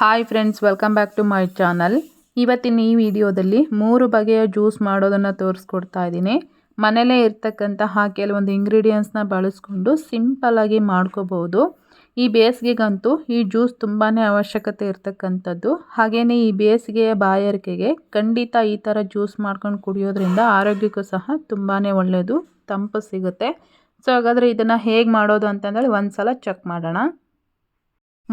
Hi friends welcome back to my channel ಇವತ್ತಿನ ಈ ವಿಡಿಯೋದಲ್ಲಿ ಮೂರು ಬಗೆಯ ಜ್ಯೂಸ್ ಮಾಡೋದನ್ನು ತೋರಿಸ್ಕೊಡ್ತಾ ಇದ್ದೀನಿ. ಮನೆಯಲ್ಲೇ ಇರ್ತಕ್ಕಂತಹ ಕೆಲವೊಂದು ಇಂಗ್ರೀಡಿಯೆಂಟ್ಸ್ನ ಬಳಸ್ಕೊಂಡು ಸಿಂಪಲ್ಲಾಗಿ ಮಾಡ್ಕೋಬೋದು. ಈ ಬೇಸಿಗೆಗಂತೂ ಈ ಜ್ಯೂಸ್ ತುಂಬಾ ಅವಶ್ಯಕತೆ ಇರ್ತಕ್ಕಂಥದ್ದು. ಹಾಗೆಯೇ ಈ ಬೇಸಿಗೆಯ ಬಾಯಾರಿಕೆಗೆ ಖಂಡಿತ ಈ ಥರ ಜ್ಯೂಸ್ ಮಾಡ್ಕೊಂಡು ಕುಡಿಯೋದ್ರಿಂದ ಆರೋಗ್ಯಕ್ಕೂ ಸಹ ತುಂಬಾ ಒಳ್ಳೆಯದು ತಂಪು ಸಿಗುತ್ತೆ. ಸೊ ಹಾಗಾದರೆ ಇದನ್ನು ಹೇಗೆ ಮಾಡೋದು ಅಂತಂದೇಳಿ ಒಂದು ಸಲ ಚೆಕ್ ಮಾಡೋಣ.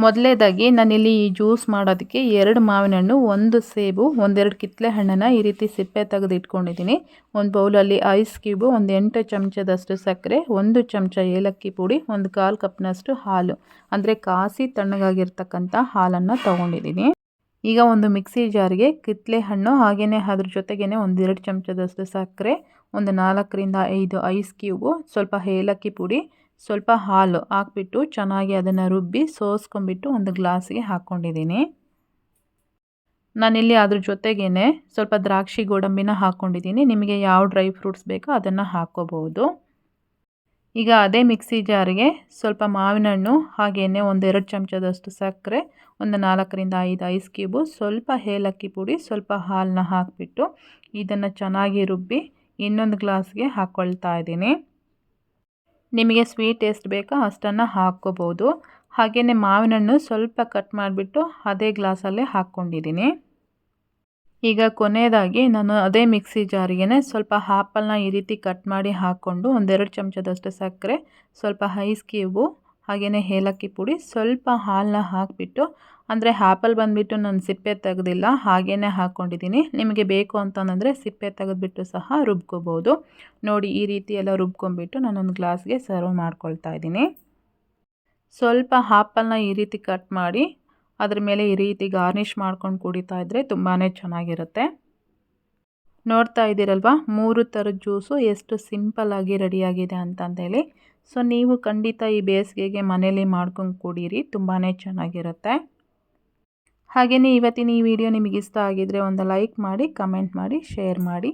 ಮೊದಲೇದಾಗಿ ನಾನಿಲ್ಲಿ ಈ ಜ್ಯೂಸ್ ಮಾಡೋದಕ್ಕೆ ಎರಡು ಮಾವಿನ ಹಣ್ಣು ಒಂದು ಸೇಬು, ಒಂದೆರಡು ಕಿತ್ತಲೆ ಹಣ್ಣನ್ನು ಈ ರೀತಿ ಸಿಪ್ಪೆ ತೆಗೆದು ಇಟ್ಕೊಂಡಿದ್ದೀನಿ. ಒಂದು ಬೌಲಲ್ಲಿ ಐಸ್ ಕ್ಯೂಬು, ಒಂದು ಎಂಟು ಚಮಚದಷ್ಟು ಸಕ್ಕರೆ, ಒಂದು ಚಮಚ ಏಲಕ್ಕಿ ಪುಡಿ, ಒಂದು ಕಾಲು ಕಪ್ನಷ್ಟು ಹಾಲು. ಅಂದರೆ ಕಾಸಿ ತಣ್ಣಗಾಗಿರ್ತಕ್ಕಂಥ ಹಾಲನ್ನು ತೊಗೊಂಡಿದ್ದೀನಿ. ಈಗ ಒಂದು ಮಿಕ್ಸಿ ಜಾರಿಗೆ ಕಿತ್ತಲೆ ಹಣ್ಣು ಹಾಗೆಯೇ ಅದ್ರ ಜೊತೆಗೇ ಒಂದೆರಡು ಚಮಚದಷ್ಟು ಸಕ್ಕರೆ, ಒಂದು ನಾಲ್ಕರಿಂದ ಐದು ಐಸ್ ಕ್ಯೂಬು, ಸ್ವಲ್ಪ ಏಲಕ್ಕಿ ಪುಡಿ ಸ್ವಲ್ಪ ಹಾಲು ಹಾಕ್ಬಿಟ್ಟು ಚೆನ್ನಾಗಿ ಅದನ್ನು ರುಬ್ಬಿ ಸೋಸ್ಕೊಂಬಿಟ್ಟು ಒಂದು ಗ್ಲಾಸಿಗೆ ಹಾಕ್ಕೊಂಡಿದ್ದೀನಿ. ನಾನಿಲ್ಲಿ ಅದ್ರ ಜೊತೆಗೇ ಸ್ವಲ್ಪ ದ್ರಾಕ್ಷಿ ಗೋಡಂಬಿನ ಹಾಕ್ಕೊಂಡಿದ್ದೀನಿ. ನಿಮಗೆ ಯಾವ ಡ್ರೈ ಫ್ರೂಟ್ಸ್ ಬೇಕೋ ಅದನ್ನು ಹಾಕ್ಕೋಬಹುದು ಈಗ ಅದೇ ಮಿಕ್ಸಿ ಜಾರಿಗೆ ಸ್ವಲ್ಪ ಮಾವಿನ ಹಣ್ಣು ಹಾಗೆಯೇ ಒಂದೆರಡು ಚಮಚದಷ್ಟು ಸಕ್ಕರೆ, ಒಂದು ನಾಲ್ಕರಿಂದ ಐದು ಐಸ್ ಕ್ಯೂಬು, ಸ್ವಲ್ಪ ಏಲಕ್ಕಿ ಪುಡಿ, ಸ್ವಲ್ಪ ಹಾಲನ್ನ ಹಾಕಿಬಿಟ್ಟು ಇದನ್ನು ಚೆನ್ನಾಗಿ ರುಬ್ಬಿ ಇನ್ನೊಂದು ಗ್ಲಾಸ್ಗೆ ಹಾಕ್ಕೊಳ್ತಾ ಇದ್ದೀನಿ. ನಿಮಗೆ ಸ್ವೀಟ್ ಎಷ್ಟು ಬೇಕೋ ಅಷ್ಟನ್ನು ಹಾಕ್ಕೋಬೋದು. ಹಾಗೆಯೇ ಮಾವಿನ ಹಣ್ಣು ಸ್ವಲ್ಪ ಕಟ್ ಮಾಡಿಬಿಟ್ಟು ಅದೇ ಗ್ಲಾಸಲ್ಲೇ ಹಾಕ್ಕೊಂಡಿದ್ದೀನಿ. ಈಗ ಕೊನೆಯದಾಗಿ ನಾನು ಅದೇ ಮಿಕ್ಸಿ ಜಾರಿಗೆ ಸ್ವಲ್ಪ ಆ್ಯಪಲ್ನ ಈ ರೀತಿ ಕಟ್ ಮಾಡಿ ಹಾಕ್ಕೊಂಡು ಒಂದೆರಡು ಚಮಚದಷ್ಟು ಸಕ್ಕರೆ, ಸ್ವಲ್ಪ ಐಸ್ ಕ್ಯೂಬು ಹಾಗೆಯೇ ಏಲಕ್ಕಿ ಪುಡಿ, ಸ್ವಲ್ಪ ಹಾಲನ್ನ ಹಾಕಿಬಿಟ್ಟು ಅಂದರೆ ಆ್ಯಪಲ್ ಬಂದುಬಿಟ್ಟು ನಾನು ಸಿಪ್ಪೆ ತೆಗೆದಿಲ್ಲ ಹಾಗೇ ಹಾಕ್ಕೊಂಡಿದ್ದೀನಿ ನಿಮಗೆ ಬೇಕು ಅಂತಂದರೆ ಸಿಪ್ಪೆ ತೆಗೆದುಬಿಟ್ಟು ಸಹ ರುಬ್ಕೋಬೋದು. ನೋಡಿ, ಈ ರೀತಿ ಎಲ್ಲ ರುಬ್ಕೊಂಬಿಟ್ಟು ನಾನೊಂದು ಗ್ಲಾಸ್ಗೆ ಸರ್ವ್ ಮಾಡ್ಕೊಳ್ತಾ ಇದ್ದೀನಿ. ಸ್ವಲ್ಪ ಆ್ಯಪಲ್ನ ಈ ರೀತಿ ಕಟ್ ಮಾಡಿ, ಅದ್ರ ಮೇಲೆ ಈ ರೀತಿ ಗಾರ್ನಿಷ್ ಮಾಡ್ಕೊಂಡು ಕುಡಿತಾ ಇದ್ದರೆ ತುಂಬಾ ಚೆನ್ನಾಗಿರುತ್ತೆ. ನೋಡ್ತಾ ಇದ್ದೀರಲ್ವ, ಮೂರು ಥರದ ಜ್ಯೂಸು ಎಷ್ಟು ಸಿಂಪಲ್ಲಾಗಿ ರೆಡಿಯಾಗಿದೆ ಅಂತಂದೇಳಿ ಸೊ, ನೀವು ಖಂಡಿತ ಈ ಬೇಸಿಗೆಗೆ ಮನೇಲಿ ಮಾಡ್ಕೊಂಡು ಕುಡೀರಿ ತುಂಬಾ ಚೆನ್ನಾಗಿರುತ್ತೆ. ಹಾಗೆಯೇ ಇವತ್ತಿನ ಈ ವಿಡಿಯೋ ನಿಮಗೆ ಇಷ್ಟ ಆಗಿದ್ದರೆ ಒಂದು ಲೈಕ್ ಮಾಡಿ ಕಮೆಂಟ್ ಮಾಡಿ ಶೇರ್ ಮಾಡಿ.